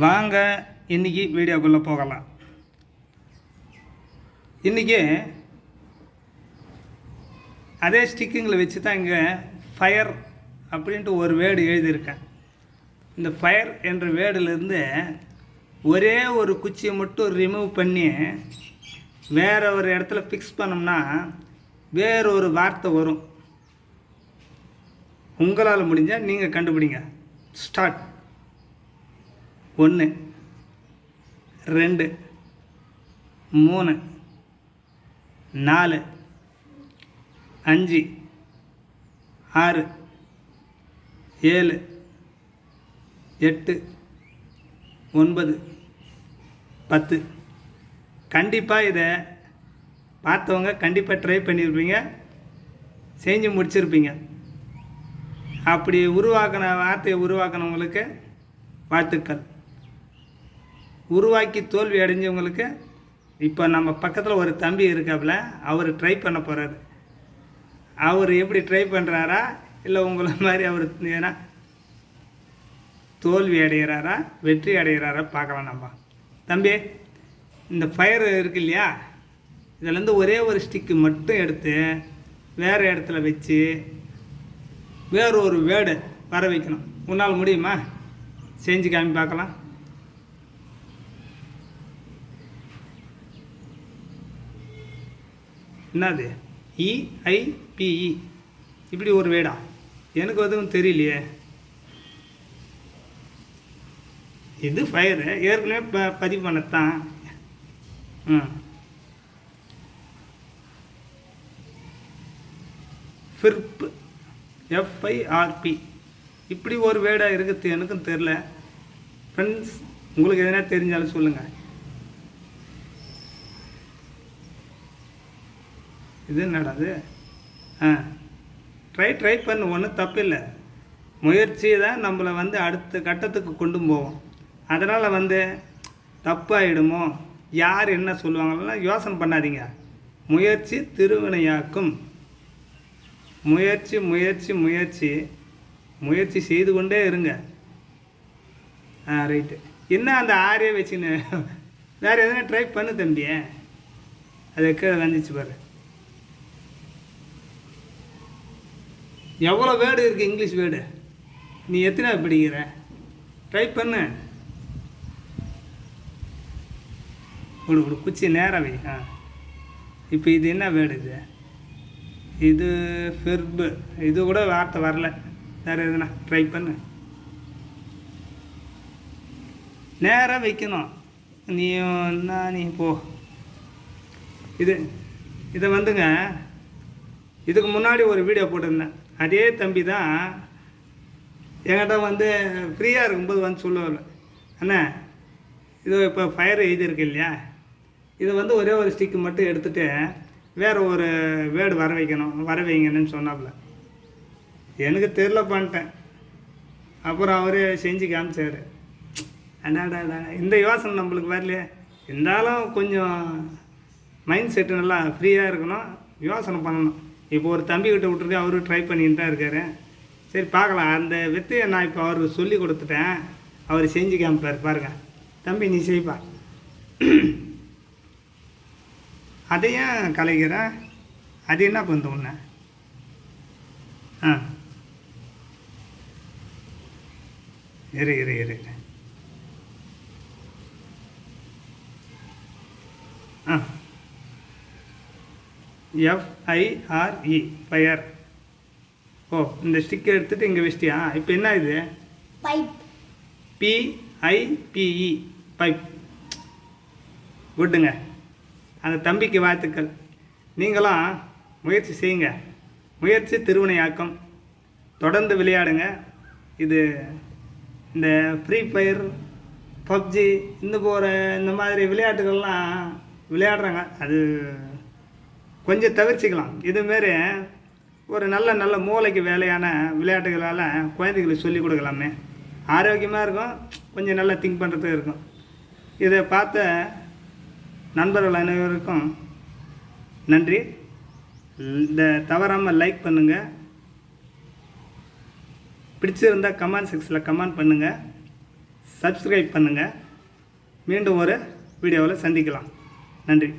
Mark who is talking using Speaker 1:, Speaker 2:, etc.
Speaker 1: வாங்க இன்றைக்கி வீடியோக்குள்ளே போகலாம். இன்றைக்கி அதே ஸ்டிக்கிங்கில் வச்சு தான் இங்கே ஃபயர் அப்படின்ட்டு ஒரு வேர்டு எழுதியிருக்கேன். இந்த ஃபயர் என்ற வேர்டுலேருந்து ஒரே ஒரு குச்சியை மட்டும் ரிமூவ் பண்ணி வேறு ஒரு இடத்துல ஃபிக்ஸ் பண்ணோம்னா வேறு ஒரு வார்த்தை வரும். உங்களால் முடிஞ்சால் நீங்கள் கண்டுபிடிங்க. ஸ்டார்ட் ஒன்று ரெண்டு மூணு நாலு அஞ்சு ஆறு ஏழு எட்டு ஒன்பது பத்து. கண்டிப்பாக இதை பார்த்தவங்க கண்டிப்பாக ட்ரை பண்ணியிருப்பீங்க செஞ்சு முடிச்சிருப்பீங்க. அப்படி உருவாக்கின வார்த்தையை உருவாக்கினவங்களுக்கு வாழ்த்துக்கள். உருவாக்கி தோல்வி அடைஞ்சவங்களுக்கு இப்போ நம்ம பக்கத்தில் ஒரு தம்பி இருக்காப்புல அவர் ட்ரை பண்ண போகிறாரு அவர் எப்படி ட்ரை பண்ணுறாரா இல்லை உங்களை மாதிரி அவர் ஏன்னா தோல்வி அடைகிறாரா வெற்றி அடைகிறாரா பார்க்கலாம் நம்ம. தம்பி இந்த ஃபயர் இருக்கு இல்லையா? இதுலேருந்து ஒரே ஒரு ஸ்டிக்கு மட்டும் எடுத்து வேறு இடத்துல வச்சு வேறு ஒரு வேர்டு வர வைக்கணும். உன்னால் முடியுமா? செஞ்சு காமி பார்க்கலாம். என்னது? இஐபிஇ இப்படி ஒரு வேடா. எனக்கு எதுவும் தெரியலையே. இது ஃபயரு ஏற்கனவே ப பதிவு பண்ணத்தான். ம். ஃபிர்ப் எஃப்ஐஆர்பி இப்படி ஒரு வேர்டாக இருக்குது எனக்கும் தெரில ஃப்ரெண்ட்ஸ் உங்களுக்கு எதனா தெரிஞ்சாலும் சொல்லுங்கள் இது என்னடா ஆ. ட்ரை ட்ரை பண்ணு ஒன்றும் தப்பில்லை. முயற்சி தான் நம்மளை வந்து அடுத்த கட்டத்துக்கு கொண்டு போவோம். அதனால் வந்து தப்பாயிடுமோ? யார் என்ன சொல்லுவாங்களெல்லாம் யோசனை பண்ணாதீங்க. முயற்சி திருவினையாக்கும். முயற்சி முயற்சி முயற்சி. முயற்சி செய்து கொண்டே இருங்க. ஆ ரைட்டு என்ன அந்த ஆரிய வச்சுன்னு? வேறு எதனா ட்ரை பண்ணு தம்பி அது கீழே வந்துச்சு பாரு. எவ்வளோ வேர்டு இருக்குது இங்கிலீஷ் வேர்டு? நீ எத்தனை படிக்கிற? ட்ரை பண்ணு. ஒரு ஒரு குச்சி நேரம் வை. ஆ. இப்போ இது என்ன வேர்டு இது? இது ஃபெர்பு இது கூட வார்த்தை வரல. வேறு எதுனா ட்ரை பண்ணு. நேராக வைக்கணும். நீ என்ன நீ போ. இது இதை வந்துங்க. இதுக்கு முன்னாடி ஒரு வீடியோ போட்டிருந்தேன். அதே தம்பி தான் என்கிட்ட வந்து ஃப்ரீயாக இருக்கும்போது வந்து சொல்லுவார் அண்ணா இது இப்போ ஃபயர் எழுதியிருக்கு இல்லையா? இது வந்து ஒரே ஒரு ஸ்டிக்கு மட்டும் எடுத்துகிட்டு வேறு ஒரு வேர்டு வர வைக்கணும் வர வைங்கன்னு சொன்னாப்புல எனக்கு தெரில பண்ணிட்டேன். அப்புறம் அவரே செஞ்சு காமிச்சார். அண்ணாடா இந்த யோசனை நம்மளுக்கு வரலையே. இருந்தாலும் கொஞ்சம் மைண்ட் செட்டு நல்லா ஃப்ரீயாக இருக்கணும் யோசனை பண்ணணும். இப்போ ஒரு தம்பிக்கிட்ட விட்டுருக்கு ட்ரை பண்ணிட்டு தான் இருக்காரு. சரி பார்க்கலாம். அந்த வித்தையை நான் இப்போ அவருக்கு சொல்லி கொடுத்துட்டேன். அவர் செஞ்சு காமிப்பார் பாருங்க. தம்பி நீ செய்ப்பா. அதையும் கலைக்கிறேன் அது என்ன பண்ணுது உன்னை? ஆ. இரு இரு இரு. ஆ. எஃப்ஐஆர்இ ஃபயர் ஓ இந்த ஸ்டிக்கை எடுத்துகிட்டு இங்கே வச்சிட்டியா? இப்போ என்ன இது?
Speaker 2: Pipe.
Speaker 1: P I P E pipe. விட்டுங்க அந்த தம்பிக்கு வாழ்த்துக்கள். நீங்களும் முயற்சி செய்யுங்க. முயற்சி திருவினையாக்கம். தொடர்ந்து விளையாடுங்க. இது இந்த ஃப்ரீ ஃபயர் பப்ஜி இந்த போகிற இந்த மாதிரி விளையாட்டுகள்லாம் விளையாடுறாங்க. அது கொஞ்சம் தவிர்த்துக்கலாம். இதுமாரி ஒரு நல்ல நல்ல மூளைக்கு வேலையான விளையாட்டுகளால் குழந்தைகளுக்கு சொல்லிக் கொடுக்கலாமே. ஆரோக்கியமாக இருக்கும். கொஞ்சம் நல்லா திங்க் பண்ணுறதுக்கு இருக்கும். இதை பார்த்த நண்பர்கள் அனைவருக்கும் நன்றி. இந்த தவறாமல் லைக் பண்ணுங்கள் பிடிச்சிருந்தா கமெண்ட் செக்ஷனில் கமெண்ட் பண்ணுங்கள் சப்ஸ்கிரைப் பண்ணுங்கள் மீண்டும் ஒரு வீடியோவில் சந்திக்கலாம். நன்றி.